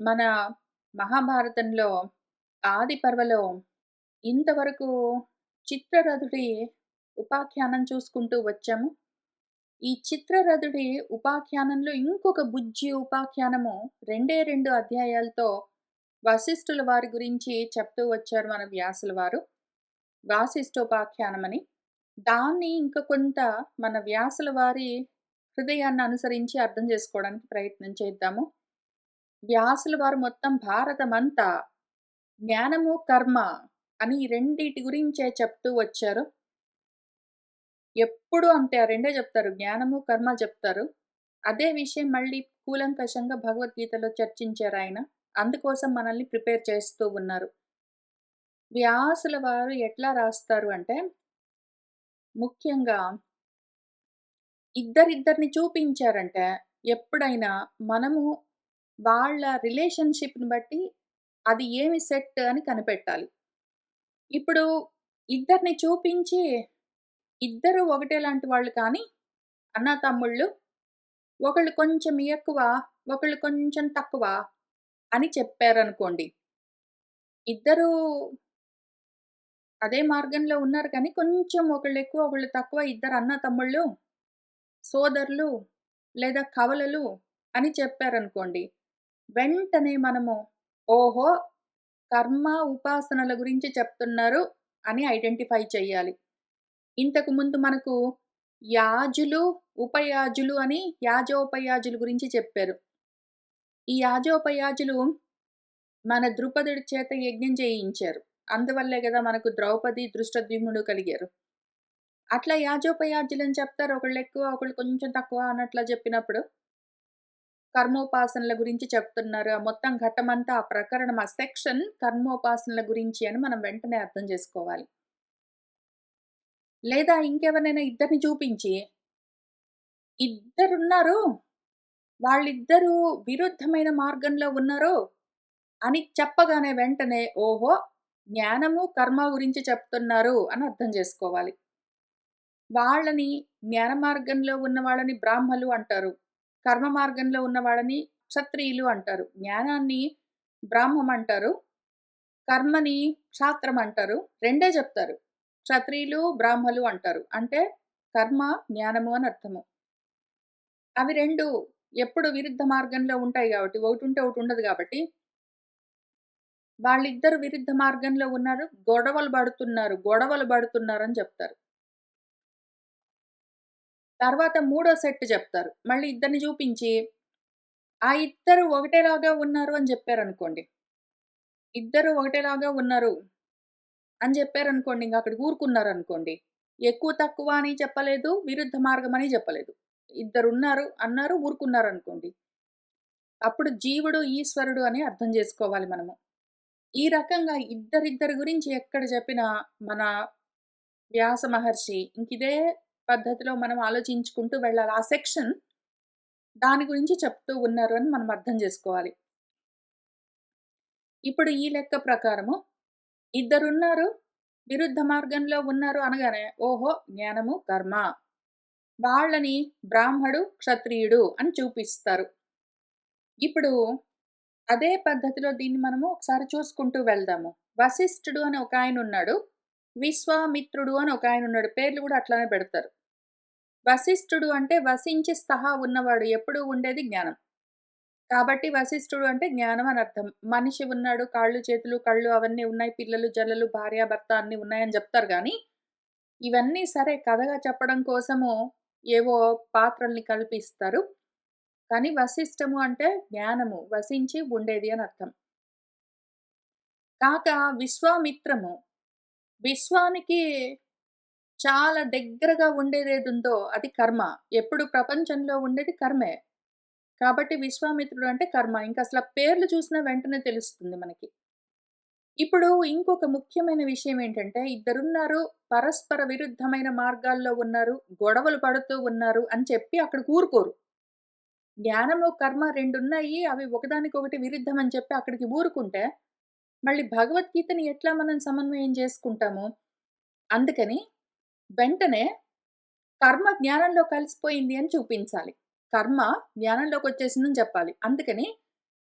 మన మహాభారతంలో ఆది పర్వలో ఇంతవరకు చిత్రరథుడి ఉపాఖ్యానం చూసుకుంటూ వచ్చాము. ఈ చిత్రరథుడి ఉపాఖ్యానంలో ఇంకొక బుజ్జి ఉపాఖ్యానము రెండే రెండు అధ్యాయాలతో వశిష్ఠుల వారి గురించి చెప్తూ వచ్చారు మన వ్యాసుల వారు. వాసిష్ఠోపాఖ్యానమని. దాన్ని ఇంక కొంత మన వ్యాసుల వారి హృదయాన్ని అనుసరించి అర్థం చేసుకోవడానికి ప్రయత్నం చేద్దాము. వ్యాసుల వారు మొత్తం భారతమంతా జ్ఞానము, కర్మ అని రెండిటి గురించే చెప్తూ వచ్చారు. ఎప్పుడు అంతే ఆ రెండే చెప్తారు. జ్ఞానము, కర్మ చెప్తారు. అదే విషయం మళ్ళీ కూలంకషంగా భగవద్గీతలో చర్చించారు ఆయన అందుకోసం మనల్ని ప్రిపేర్ చేస్తూ ఉన్నారు. వ్యాసుల వారు ఎట్లా రాస్తారు అంటే ముఖ్యంగా ఇద్దరిద్దరిని చూపించారంటే ఎప్పుడైనా మనము వాళ్ళ రిలేషన్‌షిప్‌ని బట్టి అది ఏమి సెట్ అని కనిపెట్టాలి. ఇప్పుడు ఇద్దరిని చూపించి ఇద్దరు ఒకటే లాంటి వాళ్ళు కానీ అన్నాతమ్ముళ్ళు ఒకళ్ళు కొంచెం ఎక్కువ, ఒకళ్ళు కొంచెం తక్కువ అని చెప్పారనుకోండి. ఇద్దరూ అదే మార్గంలో ఉన్నారు కానీ కొంచెం ఒకళ్ళు ఎక్కువ, ఒకళ్ళు తక్కువ ఇద్దరు అన్నాతమ్ముళ్ళు, సోదరులు లేదా కవలలు అని చెప్పారనుకోండి. వెంటనే మనము ఓహో! కర్మ, ఉపాసనల గురించి చెప్తున్నారు అని ఐడెంటిఫై చేయాలి ఇంతకు ముందు మనకు యాజులు, ఉపయాజులు అని యాజోపయాజుల గురించి చెప్పారు. ఈ యాజోపయాజులు మన ద్రుపదుడి చేత యజ్ఞం చేయించారు. అందువల్లే కదా మనకు ద్రౌపది, దృష్టద్యుమ్నుడు కలిగారు. అట్లా యాజోపయాజులని చెప్తారు. ఒకళ్ళు ఎక్కువ, ఒకళ్ళు కొంచెం తక్కువ అన్నట్లా చెప్పినప్పుడు కర్మోపాసనల గురించి చెప్తున్నారు. మొత్తం ఘట్టమంతా ఆ ప్రకరణం ఆ సెక్షన్ కర్మోపాసనల గురించి అని మనం వెంటనే అర్థం చేసుకోవాలి. లేదా ఇంకెవరినైనా ఇద్దరిని చూపించి ఇద్దరున్నారు. వాళ్ళిద్దరూ విరుద్ధమైన మార్గంలో ఉన్నారు అని చెప్పగానే వెంటనే ఓహో! జ్ఞానము, కర్మ గురించి చెప్తున్నారు అని అర్థం చేసుకోవాలి. వాళ్ళని జ్ఞాన మార్గంలో ఉన్న వాళ్ళని బ్రాహ్మలు అంటారు. కర్మ మార్గంలో ఉన్న వాళ్ళని క్షత్రియులు అంటారు. జ్ఞానాన్ని బ్రాహ్మం అంటారు. కర్మని క్షాత్రం అంటారు. రెండే చెప్తారు. క్షత్రియులు, బ్రాహ్మలు అంటారు. అంటే కర్మ, జ్ఞానము అని అర్థము. అవి రెండు ఎప్పుడు విరుద్ధ మార్గంలో ఉంటాయి కాబట్టి ఒకటి ఉంటే ఒకటి ఉండదు కాబట్టి వాళ్ళిద్దరు విరుద్ధ మార్గంలో ఉన్నారు. గొడవలు పడుతున్నారు. గొడవలు పడుతున్నారు అని చెప్తారు. తర్వాత మూడో సెట్ చెప్తారు. మళ్ళీ ఇద్దరిని చూపించి ఆ ఇద్దరు ఒకటేలాగా ఉన్నారు అని చెప్పారనుకోండి. ఇద్దరు ఒకటేలాగా ఉన్నారు అని చెప్పారనుకోండి. అక్కడ అక్కడికి ఊరుకున్నారనుకోండి. ఎక్కువ, తక్కువ అని చెప్పలేదు. విరుద్ధ మార్గం అని చెప్పలేదు. ఇద్దరు ఉన్నారు అన్నారు ఊరుకున్నారు అనుకోండి అప్పుడు జీవుడు, ఈశ్వరుడు అని అర్థం చేసుకోవాలి మనము. ఈ రకంగా ఇద్దరిద్దరి గురించి ఎక్కడ చెప్పినా మన వ్యాస మహర్షి ఇంకిదే పద్ధతిలో మనం ఆలోచించుకుంటూ వెళ్ళాలి. ఆ సెక్షన్ దాని గురించి చెప్తూ ఉన్నారు అని మనం అర్థం చేసుకోవాలి. ఇప్పుడు ఈ లెక్క ప్రకారము ఇద్దరున్నారు. విరుద్ధ మార్గంలో ఉన్నారు అనగానే ఓహో! జ్ఞానము, కర్మ. వాళ్ళని బ్రాహ్మడు, క్షత్రియుడు అని చూపిస్తారు. ఇప్పుడు అదే పద్ధతిలో దీన్ని మనము ఒకసారి చూసుకుంటూ వెళ్దాము. వశిష్ఠుడు అని ఒక ఆయన ఉన్నాడు విశ్వామిత్రుడు అని ఒక ఆయన ఉన్నాడు పేర్లు కూడా అట్లానే పెడతారు. వశిష్ఠుడు అంటే వసించి సహా ఉన్నవాడు. ఎప్పుడూ ఉండేది జ్ఞానం. కాబట్టి వశిష్ఠుడు అంటే జ్ఞానం అని అర్థం. మనిషి ఉన్నాడు. కాళ్ళు, చేతులు, కళ్ళు అవన్నీ ఉన్నాయి. పిల్లలు, జల్లలు, భార్య, భర్త అన్నీ ఉన్నాయని చెప్తారు కానీ ఇవన్నీ సరే కథగా చెప్పడం కోసము ఏవో పాత్రల్ని కల్పిస్తారు. కానీ వశిష్టము అంటే జ్ఞానము. వసించి ఉండేది అని అర్థం. కాక విశ్వామిత్రము. విశ్వానికి చాలా దగ్గరగా ఉండేది ఏది ఉందో అది కర్మ. ఎప్పుడు ప్రపంచంలో ఉండేది కర్మే. కాబట్టి విశ్వామిత్రుడు అంటే కర్మ. ఇంకా అసలు పేర్లు చూసినా వెంటనే తెలుస్తుంది మనకి. ఇప్పుడు ఇంకొక ముఖ్యమైన విషయం ఏంటంటే ఇద్దరున్నారు. పరస్పర విరుద్ధమైన మార్గాల్లో ఉన్నారు. గొడవలు పడుతూ ఉన్నారు అని చెప్పి అక్కడ ఊరుకోరు. జ్ఞానము, కర్మ రెండున్నాయి. అవి ఒకదానికొకటి విరుద్ధం అని చెప్పి అక్కడికి ఊరుకుంటే మళ్ళీ భగవద్గీతని ఎట్లా మనం సమన్వయం చేసుకుంటాము? అందుకని వెంటనే కర్మ జ్ఞానంలో కలిసిపోయింది అని చూపించాలి. కర్మ జ్ఞానంలోకి వచ్చేసిందని చెప్పాలి. అందుకని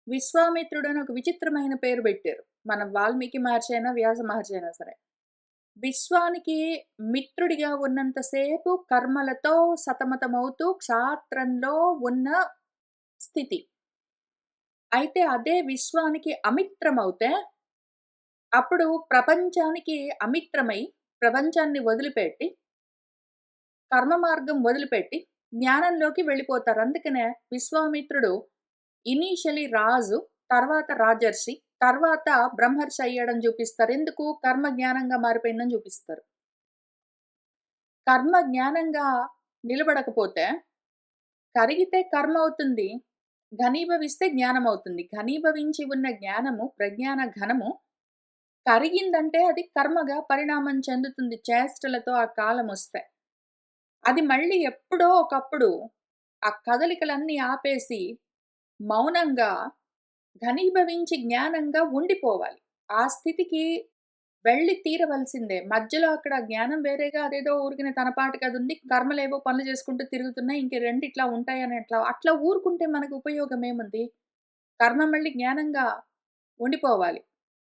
విశ్వామిత్రుడు అని ఒక విచిత్రమైన పేరు పెట్టారు మన వాల్మీకి మహర్షి అయినా వ్యాస మహర్షి అయినా సరే విశ్వానికి మిత్రుడిగా ఉన్నంతసేపు కర్మలతో సతమతమవుతూ క్షాత్రంలో ఉన్న స్థితి అయితే అదే విశ్వానికి అమిత్రమవుతే అప్పుడు ప్రపంచానికి అమిత్రమై ప్రపంచాన్ని వదిలిపెట్టి కర్మ మార్గం వదిలిపెట్టి జ్ఞానంలోకి వెళ్ళిపోతారు. అందుకనే విశ్వామిత్రుడు ఇనీషియలీ రాజు తర్వాత రాజర్షి తర్వాత బ్రహ్మర్షి అయ్యాడని చూపిస్తారు. ఎందుకు? కర్మ జ్ఞానంగా మారిపోయిందని చూపిస్తారు. కర్మ జ్ఞానంగా నిలబడకపోతే కరిగితే కర్మ అవుతుంది ఘనీభవిస్తే జ్ఞానం అవుతుంది ఘనీభవించి ఉన్న జ్ఞానము ప్రజ్ఞాన ఘనము కరిగిందంటే అది కర్మగా పరిణామం చెందుతుంది. చేష్టలతో ఆ కాలం వస్తే. అది మళ్ళీ ఎప్పుడో ఒకప్పుడు ఆ కదలికలన్నీ ఆపేసి మౌనంగా ఘనీభవించి జ్ఞానంగా ఉండిపోవాలి. ఆ స్థితికి వెళ్ళి తీరవలసిందే. మధ్యలో అక్కడ జ్ఞానం వేరేగా అదేదో ఊరికిన తన పాటికి అది ఉంది. కర్మలేవో పనులు చేసుకుంటూ తిరుగుతున్నాయి. ఇంక రెండు ఇట్లా ఉంటాయని అట్లా అట్లా ఊరుకుంటే మనకు ఉపయోగం ఏముంది? కర్మ మళ్ళీ జ్ఞానంగా ఉండిపోవాలి.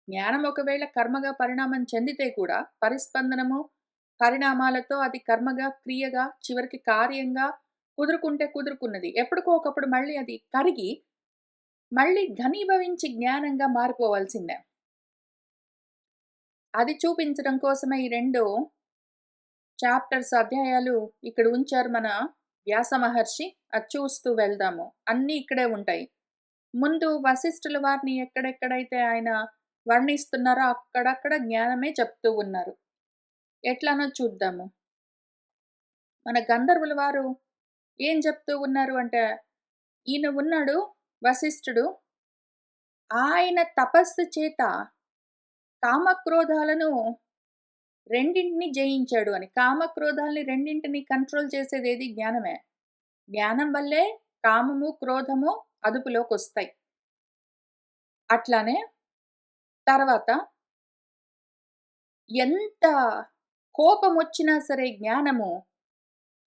జ్ఞానం ఒకవేళ కర్మగా పరిణామం చెందితే కూడా పరిస్పందనము పరిణామాలతో అది కర్మగా క్రియగా చివరికి కార్యంగా కుదురుకుంటే కుదురుకున్నది. ఎప్పటికో ఒకప్పుడు మళ్ళీ అది కరిగి మళ్ళీ ఘనీభవించి జ్ఞానంగా మారిపోవాల్సిందే. అది చూపించడం కోసమే ఈ రెండు చాప్టర్స్ అధ్యాయాలు ఇక్కడ ఉంచారు మన వ్యాస మహర్షి. అది చూస్తూ వెళ్దాము. అన్నీ ఇక్కడే ఉంటాయి. ముందు వశిష్ఠుల వారిని ఎక్కడెక్కడైతే ఆయన వర్ణిస్తున్నారో అక్కడక్కడ జ్ఞానమే చెప్తూ ఉన్నారు. ఎట్లానో చూద్దాము. మన గంధర్వుల వారు ఏం చెప్తూ ఉన్నారు అంటే ఈయన ఉన్నాడు వశిష్ఠుడు. ఆయన తపస్సు చేత కామక్రోధాలను రెండింటిని జయించాడు అని. కామక్రోధాలని రెండింటిని కంట్రోల్ చేసేది ఏది జ్ఞానమే. జ్ఞానం వల్లే కామము క్రోధము అదుపులోకి వస్తాయి అట్లానే తర్వాత ఎంత కోపం వచ్చినా సరే జ్ఞానము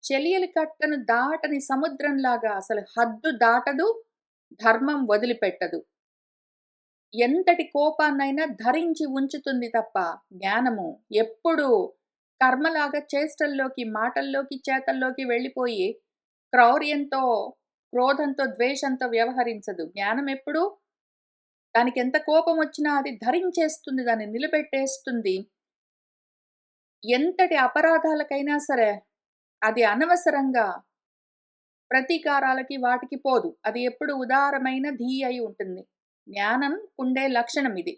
చెలియలి కట్టను దాటని సముద్రంలాగా అసలు హద్దు దాటదు ధర్మం వదిలిపెట్టదు. ఎంతటి కోపాన్నైనా ధరించి ఉంచుతుంది తప్ప జ్ఞానము ఎప్పుడు కర్మలాగా చేష్టల్లోకి మాటల్లోకి చేతల్లోకి వెళ్ళిపోయి క్రౌర్యంతో క్రోధంతో ద్వేషంతో వ్యవహరించదు. జ్ఞానం ఎప్పుడు దానికి ఎంత కోపం వచ్చినా అది ధరించేస్తుంది దాన్ని నిలబెట్టేస్తుంది. ఎంతటి అపరాధాలకైనా సరే అది అనవసరంగా ప్రతీకారాలకి వాటికి పోదు. అది ఎప్పుడు ఉదారమైన ధీ అయి ఉంటుంది. జ్ఞానం ఉండే లక్షణం ఇది.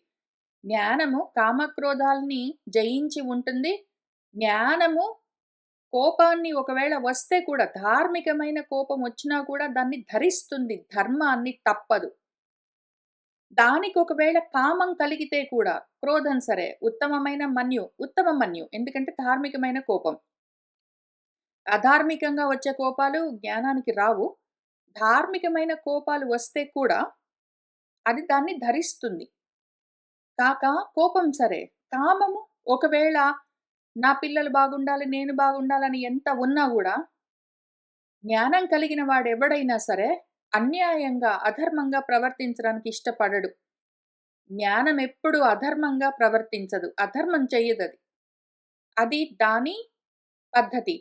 జ్ఞానము కామక్రోధాల్ని జయించి ఉంటుంది. జ్ఞానము కోపాన్ని ఒకవేళ వస్తే కూడా ధార్మికమైన కోపం వచ్చినా కూడా దాన్ని ధరిస్తుంది. ధర్మాన్ని తప్పదు. దానికి ఒకవేళ కామం కలిగితే కూడా క్రోధం సరే ఉత్తమమైన మన్యు ఉత్తమ మన్యు ఎందుకంటే ధార్మికమైన కోపం. అధార్మికంగా వచ్చే కోపాలు జ్ఞానానికి రావు. ధార్మికమైన కోపాలు వస్తే కూడా అది దాన్ని ధరిస్తుంది. కాక కోపం సరే కామము ఒకవేళ నా పిల్లలు బాగుండాలి నేను బాగుండాలని ఎంత ఉన్నా కూడా జ్ఞానం కలిగిన వాడెవడైనా సరే అన్యాయంగా అధర్మంగా ప్రవర్తించడానికి ఇష్టపడడు. జ్ఞానం ఎప్పుడు అధర్మంగా ప్రవర్తించదు. అధర్మం చెయ్యదు అది. అది దాని పద్ధతి.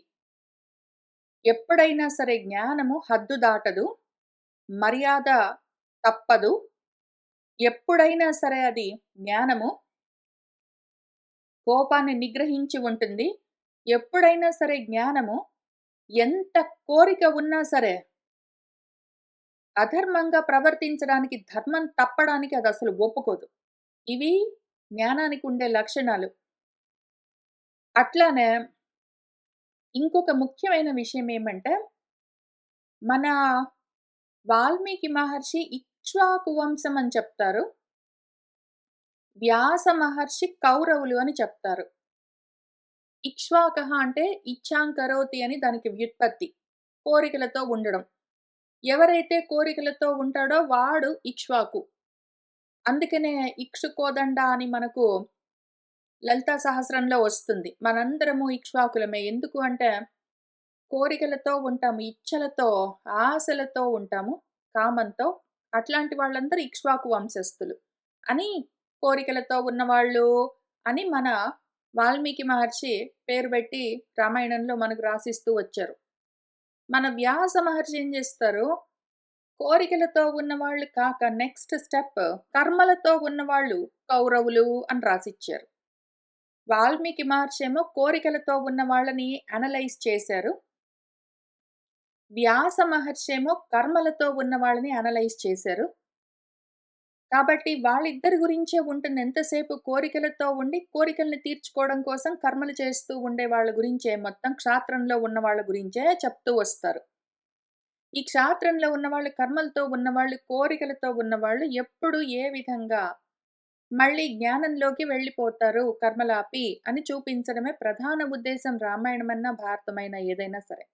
ఎప్పుడైనా సరే జ్ఞానము హద్దు దాటదు మర్యాద తప్పదు. ఎప్పుడైనా సరే అది జ్ఞానము కోపాన్ని నిగ్రహించి ఉంటుంది. ఎప్పుడైనా సరే జ్ఞానము ఎంత కోరిక ఉన్నా సరే అధర్మంగా ప్రవర్తించడానికి ధర్మం తప్పడానికి అది అసలు ఒప్పుకోదు. ఇవి జ్ఞానానికి ఉండే లక్షణాలు. అట్లానే ఇంకొక ముఖ్యమైన విషయం ఏమంటే మన వాల్మీకి మహర్షి ఇక్ష్వాకు వంశం అని చెప్తారు. వ్యాస మహర్షి కౌరవులు అని చెప్తారు. ఇక్ష్వాక అంటే ఇచ్చాం కరోతి అని దానికి వ్యుత్పత్తి కోరికలతో ఉండడం. ఎవరైతే కోరికలతో ఉంటాడో వాడు ఇక్ష్వాకు. అందుకనే ఇక్షుకోదండ అని మనకు లలితా సహస్రంలో వస్తుంది. మనందరము ఇక్ష్వాకులమే. ఎందుకు అంటే కోరికలతో ఉంటాము ఇచ్చలతో ఆశలతో ఉంటాము కామంతో. అట్లాంటి వాళ్ళందరూ ఇక్ష్వాకు వంశస్థులు. అని కోరికలతో ఉన్నవాళ్ళు అని మన వాల్మీకి మహర్షి పేరు పెట్టి రామాయణంలో మనకు రాసిస్తూ వచ్చారు. మన వ్యాస మహర్షి ఏం చేస్తారు? కోరికలతో ఉన్నవాళ్ళు కాక నెక్స్ట్ స్టెప్ కర్మలతో ఉన్నవాళ్ళు కౌరవులు అని రాసిచ్చారు. వాల్మీకి మహర్షి ఏమో కోరికలతో ఉన్న వాళ్ళని అనలైజ్ చేశారు. వ్యాస మహర్షి ఏమో కర్మలతో ఉన్న వాళ్ళని అనలైజ్ చేశారు. కాబట్టి వాళ్ళిద్దరి గురించే ఉంటుంది ఎంతసేపు కోరికలతో ఉండి కోరికల్ని తీర్చుకోవడం కోసం కర్మలు చేస్తూ ఉండే వాళ్ళ గురించే మొత్తం క్షాత్రంలో ఉన్న వాళ్ళ గురించే చెప్తూ వస్తారు. ఈ క్షాత్రంలో ఉన్నవాళ్ళు కర్మలతో ఉన్నవాళ్ళు కోరికలతో ఉన్నవాళ్ళు ఎప్పుడు ఏ విధంగా మళ్ళీ జ్ఞానంలోకి వెళ్ళిపోతారు కర్మలాపి అని చూపించడమే ప్రధాన ఉద్దేశం రామాయణమన్నా భారతమైన ఏదైనా సరే.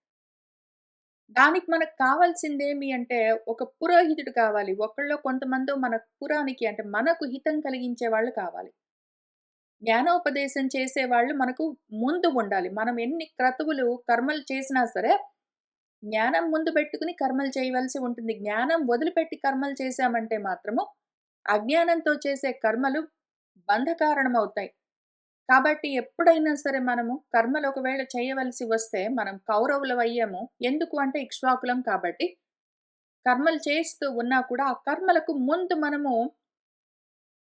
దానికి మనకు కావాల్సిందేమి అంటే ఒక పురోహితుడు కావాలి. ఒకళ్ళో కొంతమంది మన పురానికి అంటే మనకు హితం కలిగించే వాళ్ళు కావాలి. జ్ఞానోపదేశం చేసే వాళ్ళు మనకు ముందు ఉండాలి. మనం ఎన్ని క్రతువులు కర్మలు చేసినా సరే జ్ఞానం ముందు పెట్టుకుని కర్మలు చేయవలసి ఉంటుంది. జ్ఞానం వదిలిపెట్టి కర్మలు చేశామంటే మాత్రము అజ్ఞానంతో చేసే కర్మలు బంధకారణమవుతాయి. కాబట్టి ఎప్పుడైనా సరే మనము కర్మలు ఒకవేళ చేయవలసి వస్తే మనం కౌరవులు అయ్యాము ఎందుకు అంటే ఇక్ష్వాకులం కాబట్టి. కర్మలు చేస్తూ ఉన్నా కూడా ఆ కర్మలకు ముందు మనము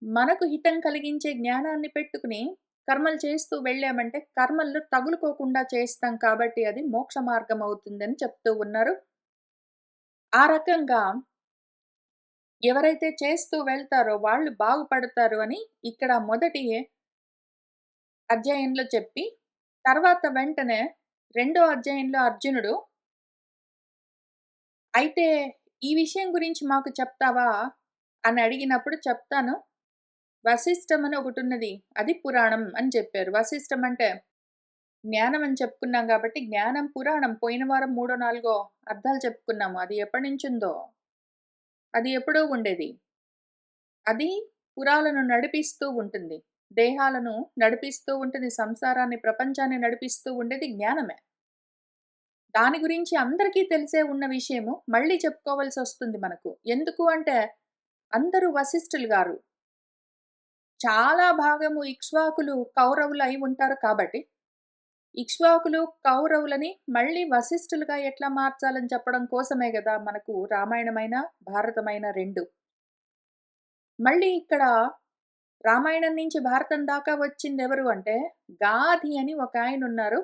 మనకు హితం కలిగించే జ్ఞానాన్ని పెట్టుకుని కర్మలు చేస్తూ వెళ్ళామంటే కర్మల్లో తగులుకోకుండా చేస్తాం కాబట్టి అది మోక్ష మార్గం అవుతుందని చెప్తూ ఉన్నారు. ఆ రకంగా ఎవరైతే చేస్తూ వెళ్తారో వాళ్ళు బాగుపడతారు అని ఇక్కడ మొదటి అధ్యాయంలో చెప్పి తర్వాత వెంటనే రెండో అధ్యాయంలో అర్జునుడు అయితే ఈ విషయం గురించి మాకు చెప్తావా? అని అడిగినప్పుడు చెప్తాను వశిష్టం అని ఒకటి ఉన్నది అది పురాణం అని చెప్పారు. వశిష్టం అంటే జ్ఞానం అని చెప్పుకున్నాం కాబట్టి జ్ఞానం పురాణం పోయిన వారం మూడో నాలుగో అర్థాలు చెప్పుకున్నాము. అది ఎప్పటి నుంచి ఉందో అది ఎప్పుడో ఉండేది. అది పురాలను నడిపిస్తూ ఉంటుంది. దేహాలను నడిపిస్తూ ఉంటుంది సంసారాన్ని ప్రపంచాన్ని నడిపిస్తూ ఉండేది జ్ఞానమే. దాని గురించి అందరికీ తెలిసే ఉన్న విషయము మళ్ళీ చెప్పుకోవాల్సి వస్తుంది మనకు. ఎందుకు అంటే అందరూ వశిష్ఠులు గారు. చాలా భాగము ఇక్ష్వాకులు కౌరవులు అయి ఉంటారు కాబట్టి ఇక్ష్వాకులు కౌరవులని మళ్ళీ వశిష్ఠులుగా ఎట్లా మార్చాలని చెప్పడం కోసమే కదా మనకు రామాయణమైన భారతమైన రెండు. మళ్ళీ ఇక్కడ రామాయణం నుంచి భారతం దాకా వచ్చింది ఎవరు అంటే గాధి అని ఒక ఆయన ఉన్నారు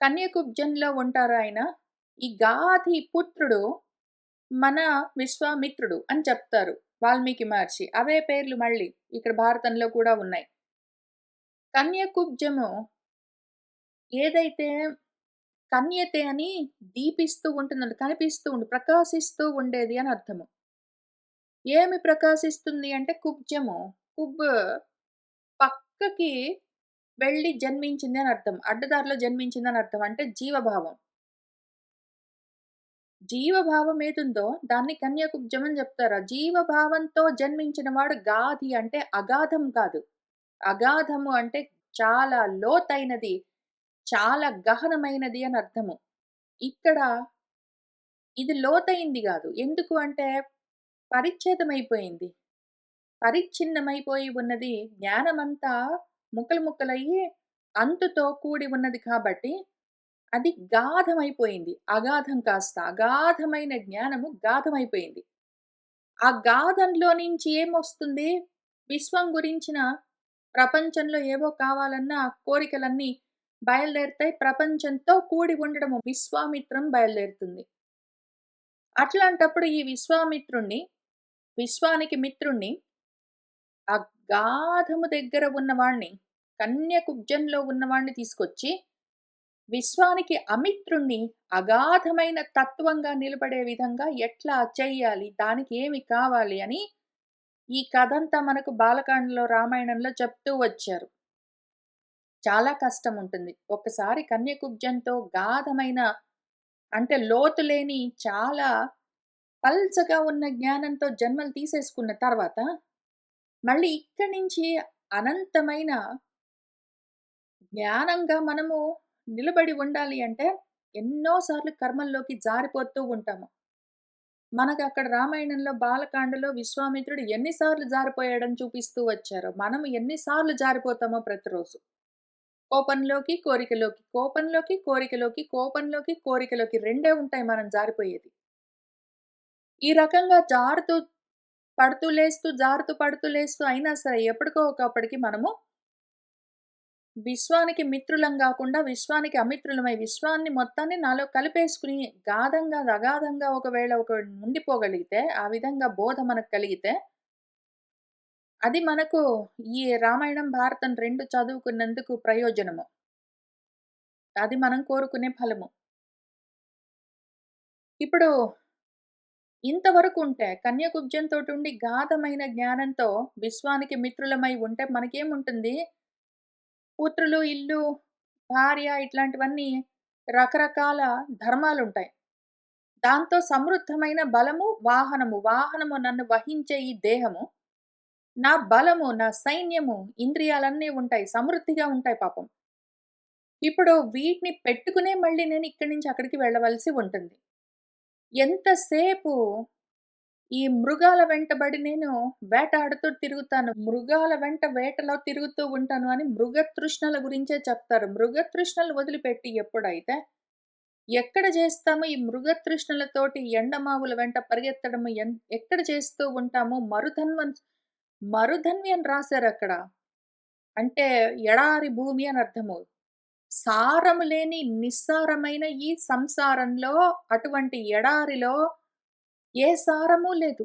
కన్యకుబ్జంలో ఉంటారు ఆయన. ఈ గాధి పుత్రుడు మన విశ్వామిత్రుడు అని చెప్తారు వాల్మీకి మహర్షి. అవే పేర్లు మళ్ళీ ఇక్కడ భారతంలో కూడా ఉన్నాయి. కన్యకుబ్జము ఏదైతే కన్యతే అని దీపిస్తూ ఉంటుందంటే కనిపిస్తూ ఉండి ప్రకాశిస్తూ ఉండేది అని అర్థము. ఏమి ప్రకాశిస్తుంది అంటే కుబ్జము కుబ్ పక్కకి వెళ్ళి జన్మించింది అని అర్థం అడ్డదారిలో జన్మించింది అని అర్థం అంటే జీవభావం. జీవభావం ఏదుందో దాన్ని కన్యాకుబ్జం అని చెప్తారా? జీవభావంతో జన్మించిన వాడు గాధి అంటే అగాధం కాదు. అగాధము అంటే చాలా లోతైనది చాలా గహనమైనది అని అర్థము. ఇక్కడ ఇది లోతైంది కాదు. ఎందుకు అంటే పరిచ్ఛేదమైపోయింది. పరిచ్ఛిన్నమైపోయి ఉన్నది. జ్ఞానమంతా ముక్కలు ముక్కలయ్యి అంతుతో కూడి ఉన్నది కాబట్టి అది గాధమైపోయింది. అగాధం కాస్త అగాధమైన జ్ఞానము గాధమైపోయింది. ఆ గాధంలో నుంచి ఏమొస్తుంది విశ్వం గురించిన ప్రపంచంలో ఏవో కావాలన్న కోరికలన్నీ బయలుదేరుతాయి. ప్రపంచంతో కూడి ఉండడము విశ్వామిత్రం బయలుదేరుతుంది. అట్లాంటప్పుడు ఈ విశ్వామిత్రుణ్ణి విశ్వానికి మిత్రుణ్ణి అగాధము దగ్గర ఉన్నవాణ్ణి కన్యకుబ్జంలో ఉన్నవాణ్ణి తీసుకొచ్చి విశ్వానికి అమిత్రుణ్ణి అగాధమైన తత్వంగా నిలబడే విధంగా ఎట్లా చెయ్యాలి దానికి ఏమి కావాలి అని ఈ కథంతా మనకు బాలకాండలో రామాయణంలో చెప్తూ వచ్చారు. చాలా కష్టం ఉంటుంది ఒక్కసారి కన్యకుబ్జంతో గాధమైన అంటే లోతు లేని చాలా పల్చగా ఉన్న జ్ఞానంతో జన్మలు తీసేసుకున్న తర్వాత మళ్ళీ ఇక్కడి నుంచి అనంతమైన జ్ఞానంగా మనము నిలబడి ఉండాలి అంటే ఎన్నోసార్లు కర్మల్లోకి జారిపోతూ ఉంటాము. మనకు అక్కడ రామాయణంలో బాలకాండలో విశ్వామిత్రుడు ఎన్నిసార్లు జారిపోయాడని చూపిస్తూ వచ్చారో మనం ఎన్నిసార్లు జారిపోతామో ప్రతిరోజు. కోపంలోకి కోరికలోకి కోపంలోకి కోరికలోకి కోపంలోకి కోరికలోకి రెండే ఉంటాయి మనం జారిపోయేది. ఈ రకంగా జారుతూ పడుతూ లేస్తూ జారుతూ పడుతూ లేస్తూ అయినా సరే ఎప్పటికో ఒకప్పటికి మనము విశ్వానికి మిత్రులం కాకుండా విశ్వానికి అమిత్రులమై విశ్వాన్ని మొత్తాన్ని నాలో కలిపేసుకుని గాఢంగా అగాధంగా ఒకవేళ ఒక ఉండిపోగలిగితే ఆ విధంగా బోధ మనకు కలిగితే అది మనకు ఈ రామాయణం భారతం రెండు చదువుకున్నందుకు ప్రయోజనము. అది మనం కోరుకునే ఫలము. ఇప్పుడు ఇంతవరకు ఉంటే కన్యకుబ్జంతో ఉండి గాధమైన జ్ఞానంతో విశ్వానికి మిత్రులమై ఉంటే మనకేముంటుంది? పుత్రులు ఇల్లు భార్య ఇట్లాంటివన్నీ రకరకాల ధర్మాలుంటాయి. దాంతో సమృద్ధమైన బలము వాహనము. వాహనము నన్ను వహించే ఈ దేహము నా బలము నా సైన్యము ఇంద్రియాలన్నీ ఉంటాయి. సమృద్ధిగా ఉంటాయి పాపం. ఇప్పుడు వీటిని పెట్టుకునే మళ్ళీ నేను ఇక్కడి నుంచి అక్కడికి వెళ్ళవలసి ఉంటుంది. ఎంతసేపు ఈ మృగాల వెంటబడి నేను వేటాడుతూ తిరుగుతాను. మృగాల వెంట వేటలో తిరుగుతూ ఉంటాను అని మృగతృష్ణల గురించే చెప్తారు. మృగతృష్ణలు వదిలిపెట్టి ఎప్పుడైతే ఎక్కడ చేస్తాము ఈ మృగతృష్ణలతోటి ఎండమావుల వెంట పరిగెత్తడము ఎన్- ఎక్కడ చేస్తూ ఉంటాము? మరుధన్వన్ మరుధన్వి అని రాశారు అక్కడ అంటే ఎడారి భూమి అని అర్థము. సారము లేని నిస్సారమైన ఈ సంసారంలో అటువంటి ఎడారిలో ఏ సారము లేదు.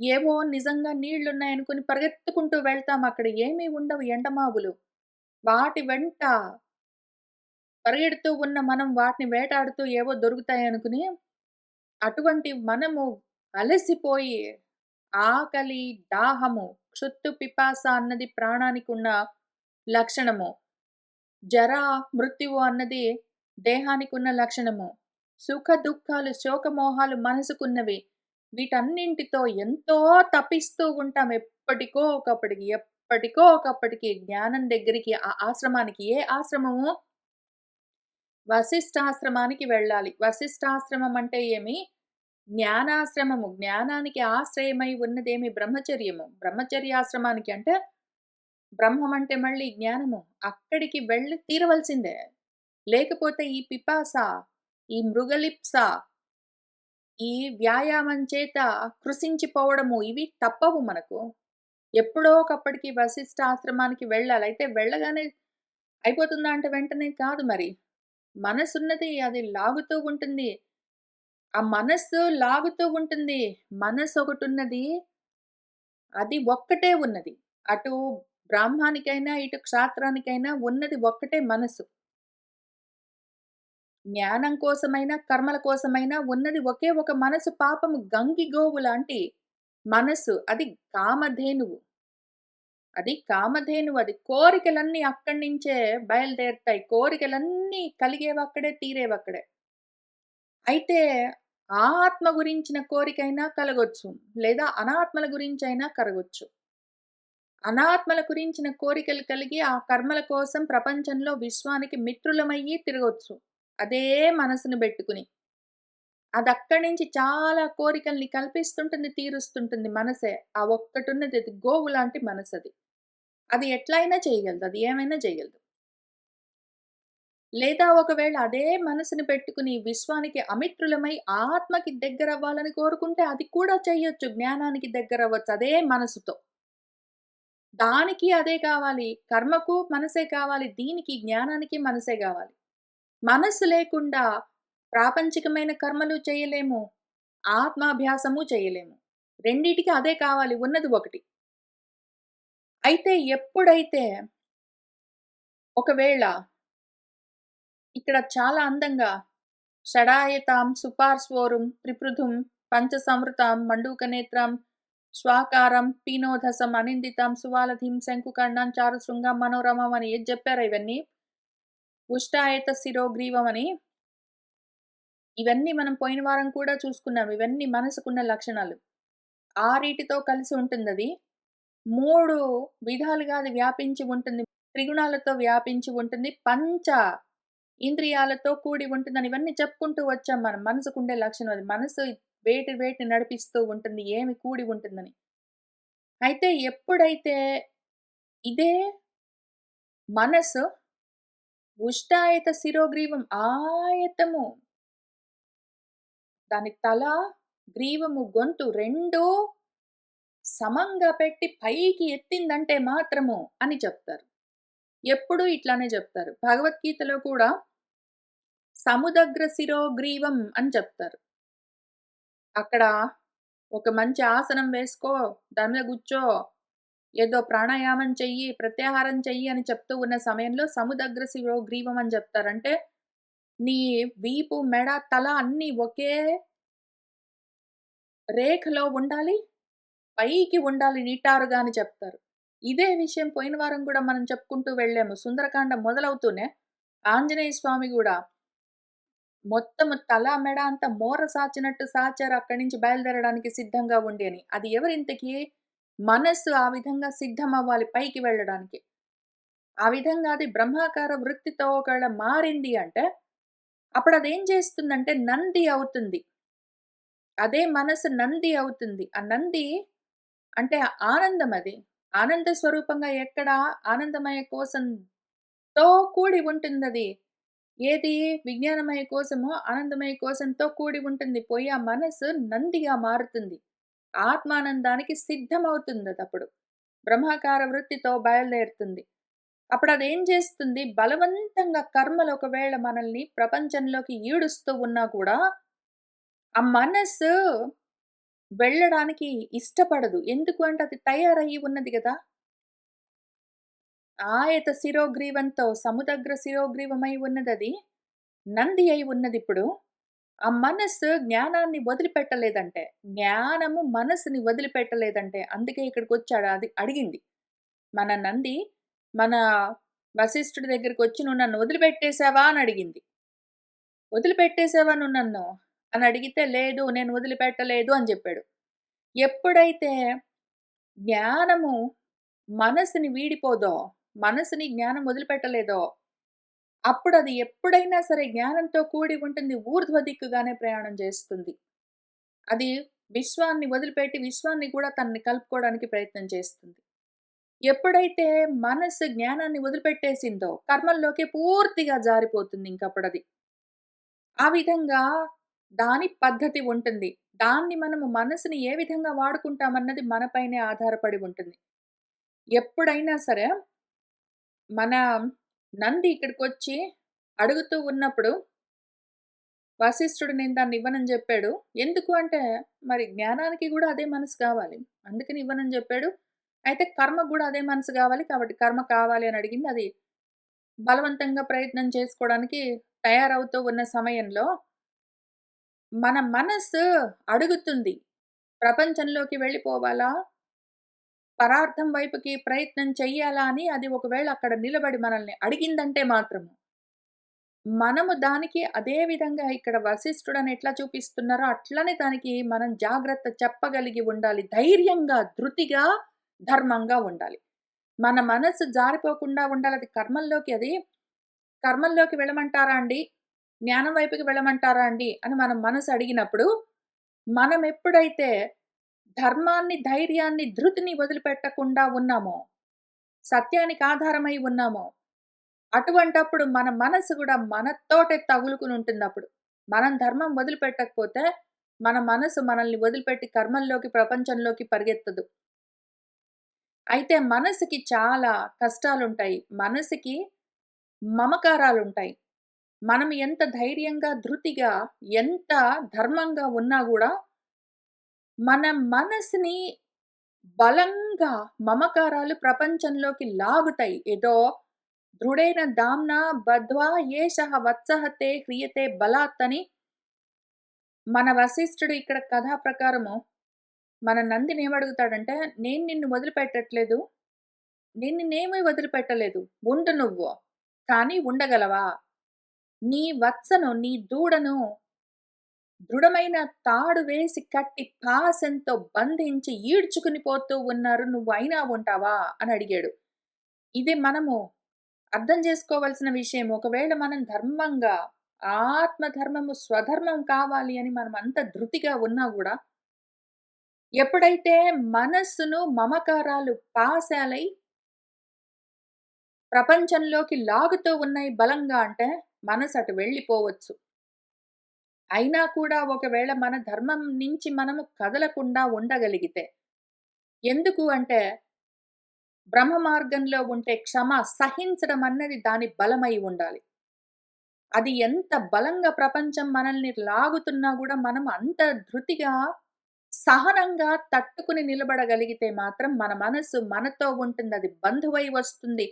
ఏవో నిజంగా నీళ్ళున్నాయనుకుని పరిగెత్తుకుంటూ వెళ్తాం. అక్కడ ఏమీ ఉండవు ఎండమావులు. వాటి వెంట పరిగెడుతూ ఉన్న మనం వాటిని వేటాడుతూ ఏవో దొరుకుతాయనుకుని అటువంటి మనము అలసిపోయి ఆకలి దాహము క్షుత్తు పిపాస అన్నది ప్రాణానికి ఉన్న లక్షణము. జర మృత్యువు అన్నది దేహానికి ఉన్న లక్షణము. సుఖ దుఃఖాలు శోకమోహాలు మనసుకున్నవి. వీటన్నింటితో ఎంతో తపిస్తూ ఉంటాం ఎప్పటికో ఒకప్పటికి ఎప్పటికో ఒకప్పటికి జ్ఞానం దగ్గరికి ఆ ఆశ్రమానికి ఏ ఆశ్రమము? వశిష్ఠాశ్రమానికి వెళ్ళాలి. వశిష్ఠాశ్రమం అంటే ఏమి? జ్ఞానాశ్రమము. జ్ఞానానికి ఆశ్రయమై ఉన్నదేమి? బ్రహ్మచర్యము. బ్రహ్మచర్యాశ్రమానికి అంటే బ్రహ్మం అంటే మళ్ళీ జ్ఞానము. అక్కడికి వెళ్ళి తీరవలసిందే. లేకపోతే ఈ పిపాస ఈ మృగలిప్స ఈ వ్యాయామం చేత కృషించిపోవడము ఇవి తప్పవు మనకు. ఎప్పుడో ఒకప్పటికి వశిష్ఠ ఆశ్రమానికి వెళ్ళాలి. అయితే వెళ్ళగానే అయిపోతుందా అంటే వెంటనే కాదు మరి. మనసున్నది అది లాగుతూ ఉంటుంది. ఆ మనస్సు లాగుతూ ఉంటుంది. మనస్సు ఒకటి ఉన్నది అది ఒక్కటే ఉన్నది. అటు బ్రాహ్మానికైనా ఇటు క్షాత్రానికైనా ఉన్నది ఒక్కటే మనసు. జ్ఞానం కోసమైనా కర్మల కోసమైనా ఉన్నది ఒకే ఒక మనసు పాపము గంగి గోవు లాంటి మనసు. అది కామధేనువు. అది కామధేనువు. అది కోరికలన్నీ అక్కడి నుంచే బయలుదేరుతాయి. కోరికలన్నీ కలిగేవక్కడే తీరేవక్కడే అయితే ఆత్మ గురించిన కోరికైనా కలగొచ్చు. లేదా అనాత్మల గురించైనా కలగొచ్చు. అనాత్మల గురించిన కోరికలు కలిగి ఆ కర్మల కోసం ప్రపంచంలో విశ్వానికి మిత్రులమయ్యి తిరగొచ్చు. అదే మనసును పెట్టుకుని. అది అక్కడి నుంచి చాలా కోరికల్ని కల్పిస్తుంటుంది తీరుస్తుంటుంది మనసే. ఆ ఒక్కటున్నది అది గోవు లాంటి మనసు అది అది ఎట్లయినా చేయగలదు అది ఏమైనా చేయగలదు. లేదా ఒకవేళ అదే మనసుని పెట్టుకుని విశ్వానికి అమిత్రులమై ఆత్మకి దగ్గర అవ్వాలని కోరుకుంటే అది కూడా చేయొచ్చు జ్ఞానానికి దగ్గర అవ్వచ్చు అదే మనసుతో. దానికి అదే కావాలి. కర్మకు మనసే కావాలి. దీనికి జ్ఞానానికి మనసే కావాలి. మనస్సు లేకుండా ప్రాపంచికమైన కర్మలు చేయలేము. ఆత్మాభ్యాసము చేయలేము. రెండిటికి అదే కావాలి. ఉన్నది ఒకటి. అయితే ఎప్పుడైతే ఒకవేళ ఇక్కడ చాలా అందంగా షడాయతాం సుపార్స్వోరుం త్రిపృథుం పంచసమృతాం మండూకనేత్రం స్వాకారం పీనోధసం అనిందితం సువాలధిం శంకుకర్ణం చారు శృంగం మనోరమం అని ఏది చెప్పారు ఇవన్నీ? ఉష్టాయత శిరోగ్రీవం అని ఇవన్నీ మనం పోయిన వారం కూడా చూసుకున్నాం. ఇవన్నీ మనసుకున్న లక్షణాలు. ఆ రీటితో కలిసి ఉంటుంది అది మూడు విధాలుగా అది వ్యాపించి ఉంటుంది. త్రిగుణాలతో వ్యాపించి ఉంటుంది. పంచ ఇంద్రియాలతో కూడి ఉంటుందని ఇవన్నీ చెప్పుకుంటూ వచ్చాం మనం. మనసుకుండే లక్షణం అది. మనసు వేటి వేటిని నడిపిస్తూ ఉంటుంది ఏమి కూడి ఉంటుందని. అయితే ఎప్పుడైతే ఇదే మనసు ఉష్టాయత శిరోగ్రీవం ఆయతము దాని తల గ్రీవము గొంతు రెండూ సమంగా పెట్టి పైకి ఎత్తిందంటే మాత్రము అని చెప్తారు. ఎప్పుడూ ఇట్లానే చెప్తారు. భగవద్గీతలో కూడా సముదగ్ర శిరోగ్రీవం అని చెప్తారు. అక్కడ ఒక మంచి ఆసనం వేసుకో దాని మీద కూర్చో. ఏదో ప్రాణాయామం చెయ్యి ప్రత్యాహారం చెయ్యి అని చెప్తూ ఉన్న సమయంలో సముదగ్ర శిరోగ్రీవం అని చెప్తారంటే నీ వీపు మెడ తల అన్నీ ఒకే రేఖలో ఉండాలి పైకి ఉండాలి నిటారుగా అని చెప్తారు. ఇదే విషయం పోయిన వారం కూడా మనం చెప్పుకుంటూ వెళ్ళాము. సుందరకాండ మొదలవుతూనే ఆంజనేయ స్వామి కూడా మొత్తం తల మెడ అంతా మోర సాచినట్టు సాచారు అక్కడి నుంచి బయలుదేరడానికి సిద్ధంగా ఉండి అని. అది ఎవరింతకీ మనస్సు ఆ విధంగా సిద్ధం అవ్వాలి పైకి వెళ్ళడానికి. ఆ విధంగా అది బ్రహ్మాకార వృత్తితో ఒకవేళ మారింది అంటే అప్పుడు అదేం చేస్తుందంటే నంది అవుతుంది. అదే మనసు నంది అవుతుంది. ఆ నంది అంటే ఆనందం అది. ఆనంద స్వరూపంగా ఎక్కడ ఆనందమయ కోసంతో కూడి ఉంటుంది అది ఏది? విజ్ఞానమయ కోసమో ఆనందమయ కోసంతో కూడి ఉంటుంది. పోయి ఆ మనసు నందిగా మారుతుంది. ఆత్మానందానికి సిద్ధమవుతుంది అది అప్పుడు బ్రహ్మాకార వృత్తితో బయలుదేరుతుంది. అప్పుడు అదేం చేస్తుంది? బలవంతంగా కర్మలు ఒకవేళ మనల్ని ప్రపంచంలోకి ఈడుస్తూ ఉన్నా కూడా ఆ మనస్సు వెళ్ళడానికి ఇష్టపడదు. ఎందుకు అంటే అది తయారయ్యి ఉన్నది కదా! ఆయత శిరోగ్రీవంతో సముదగ్ర శిరోగ్రీవమై ఉన్నది అది నంది అయి ఉన్నది ఇప్పుడు ఆ మనస్సు జ్ఞానాన్ని వదిలిపెట్టలేదంటే జ్ఞానము మనస్సుని వదిలిపెట్టలేదంటే అందుకే ఇక్కడికి వచ్చాడు అది అడిగింది. మన నంది మన వశిష్ఠుడి దగ్గరికి వచ్చి నువ్వు నన్ను వదిలిపెట్టేశావా అని అడిగింది. వదిలిపెట్టేశావా నువ్వు నన్ను? అని అడిగితే లేదు నేను వదిలిపెట్టలేదు అని చెప్పాడు. ఎప్పుడైతే జ్ఞానము మనసుని వీడిపోదో మనసుని జ్ఞానం వదిలిపెట్టలేదో? అప్పుడు అది ఎప్పుడైనా సరే జ్ఞానంతో కూడి ఉంటుంది ఊర్ధ్వ దిక్కుగానే ప్రయాణం చేస్తుంది. అది విశ్వాన్ని వదిలిపెట్టి విశ్వాన్ని కూడా తనని కలుపుకోవడానికి ప్రయత్నం చేస్తుంది. ఎప్పుడైతే మనసు జ్ఞానాన్ని వదిలిపెట్టేసిందో కర్మల్లోకి పూర్తిగా జారిపోతుంది ఇంకప్పుడు అది ఆ విధంగా దాని పద్ధతి ఉంటుంది. దాన్ని మనము మనసుని ఏ విధంగా వాడుకుంటామన్నది మనపైనే ఆధారపడి ఉంటుంది. ఎప్పుడైనా సరే మన నంది ఇక్కడికి వచ్చి అడుగుతూ ఉన్నప్పుడు వశిష్ఠుడు నేను దాన్ని ఇవ్వనని చెప్పాడు. ఎందుకు అంటే మరి జ్ఞానానికి కూడా అదే మనసు కావాలి. అందుకని ఇవ్వనని చెప్పాడు. అయితే కర్మ కూడా అదే మనసు కావాలి కాబట్టి కర్మ కావాలి అని అడిగింది. అది బలవంతంగా ప్రయత్నం చేసుకోవడానికి తయారవుతూ ఉన్న సమయంలో మన మనస్సు అడుగుతుంది. ప్రపంచంలోకి వెళ్ళిపోవాలా? పరార్థం వైపుకి ప్రయత్నం చెయ్యాలా అని అది ఒకవేళ అక్కడ నిలబడి మనల్ని అడిగిందంటే మాత్రము. మనము దానికి అదే విధంగా ఇక్కడ వశిష్ఠుడని ఎట్లా చూపిస్తున్నారో అట్లనే దానికి మనం జాగ్రత్త చెప్పగలిగి ఉండాలి. ధైర్యంగా ధృతిగా ధర్మంగా ఉండాలి. మన మనసు జారిపోకుండా ఉండాలి. అది కర్మల్లోకి అది కర్మల్లోకి వెళ్ళమంటారా అండి? జ్ఞానం వైపుకి వెళ్ళమంటారా అండి? అని మనం మనసు అడిగినప్పుడు మనం ఎప్పుడైతే ధర్మాన్ని ధైర్యాన్ని ధృతిని వదిలిపెట్టకుండా ఉన్నామో సత్యానికి ఆధారమై ఉన్నామో అటువంటప్పుడు మన మనసు కూడా మనతోటే తగులుకుని ఉంటుంది అప్పుడు. మనం ధర్మం వదిలిపెట్టకపోతే మన మనసు మనల్ని వదిలిపెట్టి కర్మల్లోకి ప్రపంచంలోకి పరిగెత్తదు. అయితే మనసుకి చాలా కష్టాలుంటాయి. మనసుకి మమకారాలుంటాయి. మనం ఎంత ధైర్యంగా ధృతిగా ఎంత ధర్మంగా ఉన్నా కూడా మన మనసుని బలంగా మమకారాలు ప్రపంచంలోకి లాగుతాయి. ఏదో దృఢైన దామ్న బద్వా ఏష వత్సహతే హ్రియతే బలాత్ అని మన వశిష్ఠుడు ఇక్కడ కథా ప్రకారము మన నందిని ఏమడుగుతాడంటే నేను నిన్ను వదిలిపెట్టట్లేదు. నిన్ను నేమీ వదిలిపెట్టలేదు. ఉండు నువ్వు. కానీ ఉండగలవా? నీ వత్సను నీ దూడను దృఢమైన తాడు వేసి కట్టి పాసంతో బంధించి ఈడ్చుకుని పోతూ ఉన్నారు. నువ్వు అయినా ఉంటావా? అని అడిగాడు. ఇది మనము అర్థం చేసుకోవలసిన విషయం. ఒకవేళ మనం ధర్మంగా ఆత్మధర్మము స్వధర్మం కావాలి అని మనం అంత ధృతిగా ఉన్నా కూడా ఎప్పుడైతే మనస్సును మమకారాలు పాశాలై ప్రపంచంలోకి లాగుతూ ఉన్నాయి బలంగా అంటే మనసు అటు వెళ్ళిపోవచ్చు. అయినా కూడా ఒకవేళ మన ధర్మం నుంచి మనము కదలకుండా ఉండగలిగితే ఎందుకు అంటే బ్రహ్మ మార్గంలో ఉంటే క్షమ సహించడం అన్నది దాని బలమై ఉండాలి. అది ఎంత బలంగా ప్రపంచం మనల్ని లాగుతున్నా కూడా మనం అంత ధృతిగా సహనంగా తట్టుకుని నిలబడగలిగితే మాత్రం మన మనసు మనతో ఉంటుంది అది బంధువై వస్తుంది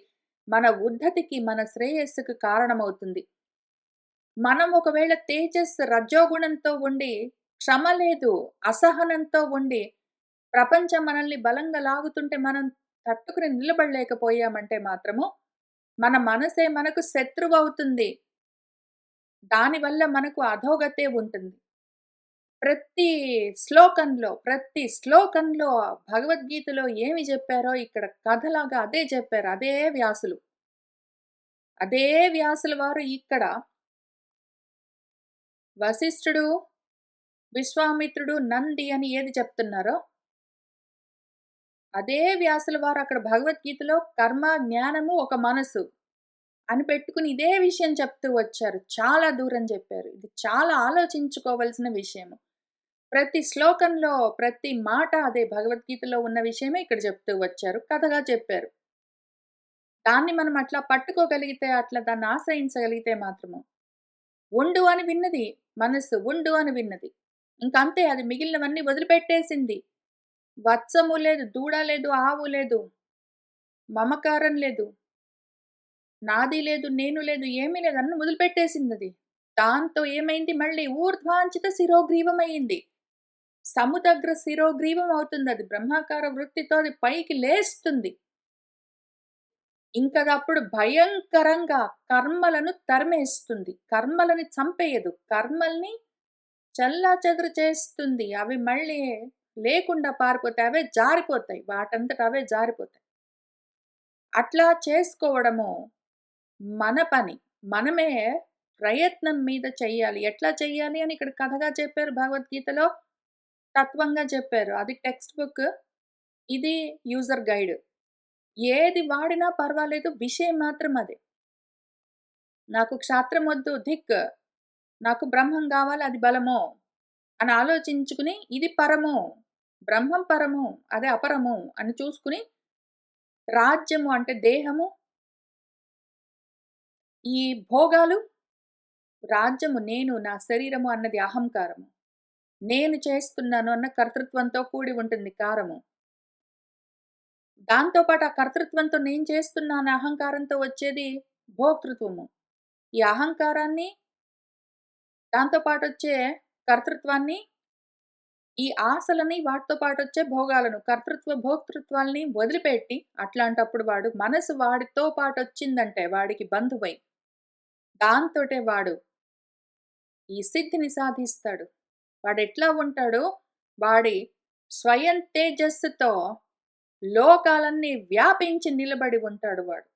మన ఉద్ధతికి మన శ్రేయస్సుకు కారణమవుతుంది. మనం ఒకవేళ తేజస్ రజోగుణంతో ఉండి క్షమ లేదు అసహనంతో ఉండి ప్రపంచం మనల్ని బలంగా లాగుతుంటే మనం తట్టుకుని నిలబడలేకపోయామంటే మాత్రము మన మనసే మనకు శత్రువు అవుతుంది. దానివల్ల మనకు అధోగతే ఉంటుంది. ప్రతి శ్లోకంలో ప్రతి శ్లోకంలో భగవద్గీతలో ఏమి చెప్పారో ఇక్కడ కథలాగా అదే చెప్పారు. అదే వ్యాసులు. అదే వ్యాసుల వారు ఇక్కడ వశిష్ఠుడు విశ్వామిత్రుడు నంది అని ఏది చెప్తున్నారో అదే వ్యాసుల వారు అక్కడ భగవద్గీతలో కర్మ జ్ఞానము ఒక మనసు అని పెట్టుకుని ఇదే విషయం చెప్తూ వచ్చారు. చాలా దూరం చెప్పారు. ఇది చాలా ఆలోచించుకోవలసిన విషయము. ప్రతి శ్లోకంలో ప్రతి మాట అదే భగవద్గీతలో ఉన్న విషయమే ఇక్కడ చెప్తూ వచ్చారు. కథగా చెప్పారు. దాన్ని మనం అట్లా పట్టుకోగలిగితే అట్లా దాన్ని ఆశ్రయించగలిగితే మాత్రము. ఉండు అని విన్నది. మనసు ఉండు అని విన్నది. ఇంకంతే అది మిగిలినవన్నీ వదిలిపెట్టేసింది. వత్సము లేదు దూడ లేదు ఆవు లేదు మమకారం లేదు నాది లేదు నేను లేదు ఏమీ లేదు అన్ను వదిలిపెట్టేసింది అది దాంతో ఏమైంది? మళ్ళీ ఊర్ధ్వాంచిత శిరోగ్రీవమైంది సముదగ్ర శిరోగ్రీవం అవుతుంది అది బ్రహ్మాకార వృత్తితో అది పైకి లేస్తుంది. ఇంకదప్పుడు భయంకరంగా కర్మలను తరిమేస్తుంది. కర్మలని చంపేయదు. కర్మల్ని చల్లా చెదురు చేస్తుంది. అవి మళ్ళీ లేకుండా పారిపోతాయి అవే జారిపోతాయి. వాటంతట అవే జారిపోతాయి. అట్లా చేసుకోవడము మన పని. మనమే ప్రయత్నం మీద చెయ్యాలి. ఎట్లా చెయ్యాలి అని ఇక్కడ కథగా చెప్పారు భగవద్గీతలో. తత్వంగా చెప్పారు. అది టెక్స్ట్ బుక్. ఇది యూజర్ గైడ్. ఏది వాడినా పర్వాలేదు విషయం మాత్రం అదే. నాకు క్షాత్రం వద్దు ధిక్. నాకు బ్రహ్మం కావాలి అది బలమో? అని ఆలోచించుకుని ఇది పరము? బ్రహ్మం పరము? అదే అపరము? అని చూసుకుని రాజ్యము అంటే దేహము? ఈ భోగాలు? రాజ్యము నేను నా శరీరము అన్నది అహంకారము. నేను చేస్తున్నాను అన్న కర్తృత్వంతో కూడి ఉంటుంది కారము. దాంతోపాటు ఆ కర్తృత్వంతో నేను చేస్తున్నాను అహంకారంతో వచ్చేది భోక్తృత్వము. ఈ అహంకారాన్ని దాంతోపాటు వచ్చే కర్తృత్వాన్ని ఈ ఆశలని వాటితో పాటు వచ్చే భోగాలను కర్తృత్వ భోక్తృత్వాల్ని వదిలిపెట్టి అట్లాంటప్పుడు వాడు మనసు వాడితో పాటు వచ్చిందంటే వాడికి బంధువై దాంతోటే వాడు ఈ సిద్ధిని సాధిస్తాడు. వాడు ఎట్లా ఉంటాడో వాడి స్వయం తేజస్సుతో లోకాలన్నీ వ్యాపించి నిలబడి ఉంటాడు వాడు.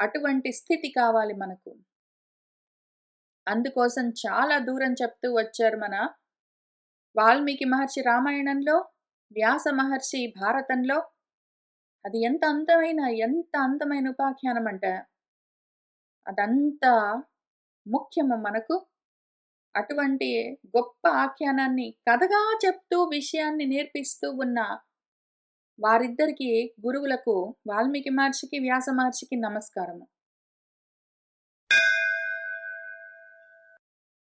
అటువంటి స్థితి కావాలి మనకు. అందుకోసం చాలా దూరం చెప్తూ వచ్చారు మన వాల్మీకి మహర్షి రామాయణంలో వ్యాస మహర్షి భారతంలో. అది ఎంత అందమైన ఎంత అందమైన ఉపాఖ్యానం అంటే అదంతా ముఖ్యము మనకు. అటువంటి గొప్ప ఆఖ్యానాన్ని కథగా చెప్తూ విషయాన్ని నేర్పిస్తూ ఉన్న వారిద్దరికీ గురువులకు వాల్మీకి మహర్షికి వ్యాస మహర్షికి నమస్కారము.